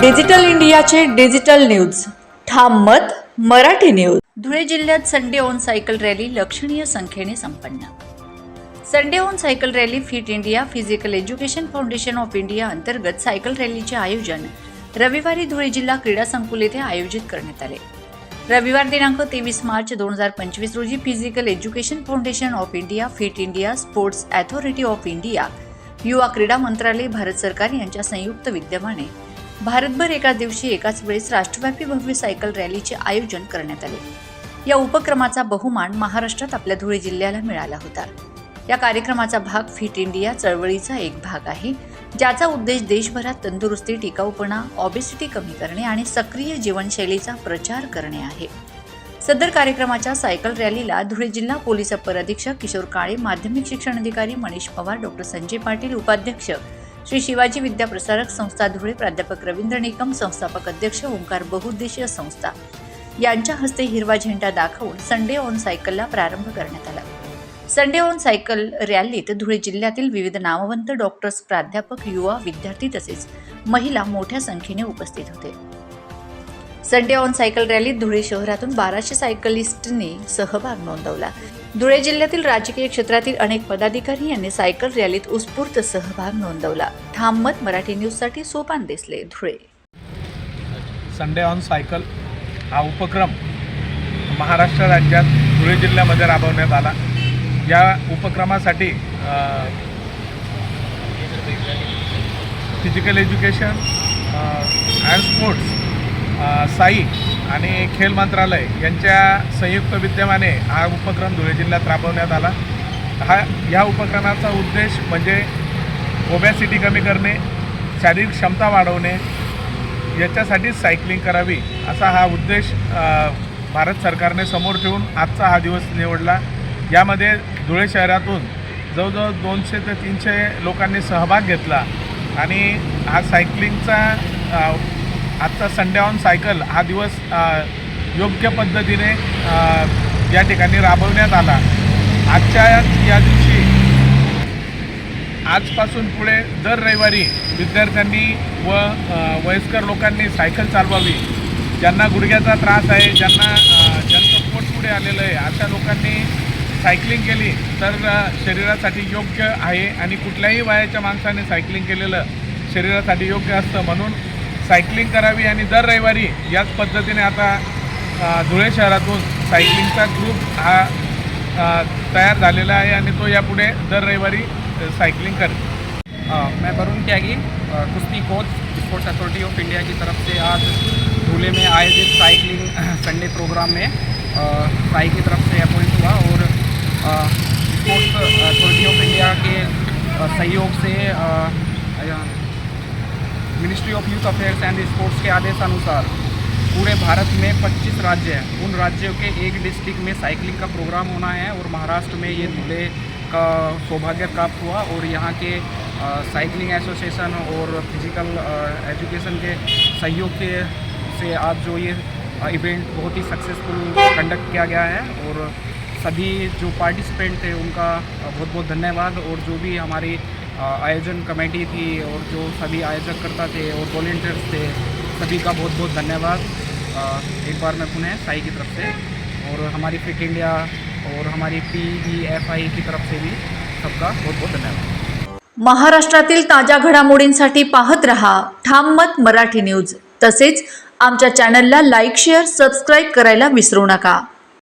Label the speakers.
Speaker 1: Digital इंडियाचे digital news. ठाम मत मराठी न्यूज. धुळे जिल्ह्यात संडे ऑन सायकल रॅली लक्षणीय संख्येने संपन्न. Sunday on cycle rally fit India physical education foundation of India अंतर्गत सायकल रॅलीचे आयोजन रविवारी धुळे जिल्हा क्रीडा संकुल येथे आयोजित करण्यात आले. रविवार दिनांक तेवीस मार्च दोन हजार पंचवीस रोजी physical education foundation of India fit India sports authority of India युवा क्रीडा मंत्रालय भारत सरकार यांच्या संयुक्त विद्यमाने भारतभर एका दिवशी एकाच वेळेस राष्ट्रव्यापी भव्य सायकल रॅलीचे आयोजन करण्यात आले. या उपक्रमाचा बहुमान महाराष्ट्रात आपल्या धुळे जिल्ह्याला मिळाला होता. या कार्यक्रमाचा भाग फिट इंडिया चळवळीचा एक भाग आहे ज्याचा उद्देश देशभरात तंदुरुस्ती टिकाऊपणा ऑबेसिटी कमी करणे आणि सक्रिय जीवनशैलीचा प्रचार करणे आहे. सदर कार्यक्रमाच्या सायकल रॅलीला धुळे जिल्हा पोलीस अपर अधीक्षक किशोर काळे माध्यमिक शिक्षण अधिकारी मनीष पवार डॉक्टर संजय पाटील उपाध्यक्ष श्री शिवाजी विद्याप्रसारक संस्था धुळे प्राध्यापक रवींद्र निकम संस्थापक अध्यक्ष ओंकार बहुउद्देशीय संस्था. यांच्या हस्ते हिरवा झेंडा दाखवून संडे ऑन सायकलला प्रारंभ करण्यात आला. संडे ऑन सायकल रॅलीत धुळे जिल्ह्यातील विविध नामवंत डॉक्टर्स प्राध्यापक युवा विद्यार्थी तसेच महिला मोठ्या संख्येने उपस्थित होते. संडे ऑन सायकल रॅलीत धुळे शहरातून बाराशे सायकलिस्टनी सहभाग नोंदवला. धुळे जिल्ह्यातील राजकीय क्षेत्रातील अनेक पदाधिकारी यांनी सायकल रॅलीत उत्स्फूर्त सहभाग नोंदवला. ठाममत मराठी न्यूजसाठी सोपान दिसले धुळे.
Speaker 2: संडे ऑन सायकल हा उपक्रम महाराष्ट्र राज्यात धुळे जिल्ह्यामध्ये राबवण्यात आला. या उपक्रमासाठी physical education and sports SAI आणि खेल मंत्रालय यांच्या संयुक्त विद्यमाने हा उपक्रम धुळे जिल्ह्यात राबवण्यात आला. हा ह्या उपक्रमाचा उद्देश म्हणजे ओबॅसिटी कमी करणे शारीरिक क्षमता वाढवणे याच्यासाठी सायकलिंग करावी असा हा उद्देश भारत सरकारने समोर ठेवून आजचा हा दिवस निवडला. यामध्ये धुळे शहरातून जवळजवळ दोनशे ते तीनशे लोकांनी सहभाग घेतला आणि हा सायकलिंगचा आजचा संडे ऑन सायकल हा दिवस योग्य पद्धतीने या ठिकाणी राबवण्यात आला. आजच्या या दिवशी आजपासून पुढे दर रविवारी विद्यार्थ्यांनी व वयस्कर लोकांनी सायकल चालवावी. ज्यांना गुडघ्याचा त्रास आहे ज्यांना ज्यांचं पोट पुढे आलेलं आहे अशा लोकांनी सायकलिंग केली तर शरीरासाठी योग्य आहे आणि कुठल्याही वयाच्या माणसाने सायकलिंग केलेलं शरीरासाठी योग्य असतं. म्हणून सायकलिंग करावी आणि दर रविवारी याच पद्धतीने आता धुळे शहरातून सायकलिंगचा ग्रुप हा तयार झालेला आहे आणि तो यापुढे दर रविवारी अ, सायकलिंग करेल.
Speaker 3: मैं वरुण त्यागी कुश्ती coach sports authority of India की तरफ से आज धूले में आयोजित साइकिलिंग संडे प्रोग्राम में अ, साई की तरफ से अपॉइंट हुआ और स्पोर्ट्स अथॉरिटी ऑफ इंडिया के सहयोग से ministry of youth affairs and sports के आदेशानुसार पूरे भारत में 25 राज्य हैं। उन राज्यों के एक डिस्ट्रिक्ट में साइकिलिंग का प्रोग्राम होना है और महाराष्ट्र में ये धुले का सौभाग्य प्राप्त हुआ और यहाँ के साइकिलिंग एसोसिएशन और फ़िज़िकल एजुकेशन के सहयोग के, से आज जो ये इवेंट बहुत ही सक्सेसफुल कंडक्ट किया गया है और सभी जो पार्टिसिपेंट थे उनका बहुत बहुत धन्यवाद और जो भी हमारी आयोजन कमेटी थी और जो सभी आयोजक करता थे और वॉल्टियर्स थे सभी का बहुत बहुत धन्यवाद। एक बार मैं पुनः साई की तरफ से और हमारी फिट इंडिया और हमारी पी ई एफ आई की तरफ से भी सबका बहुत बहुत धन्यवाद।
Speaker 1: महाराष्ट्रातील ताज्या घडामोडींसाठी पाहत रहा ठाम मत मराठी न्यूज. तसेच आमच्या चॅनलला लाईक शेअर सबस्क्राईब करायला विसरू नका.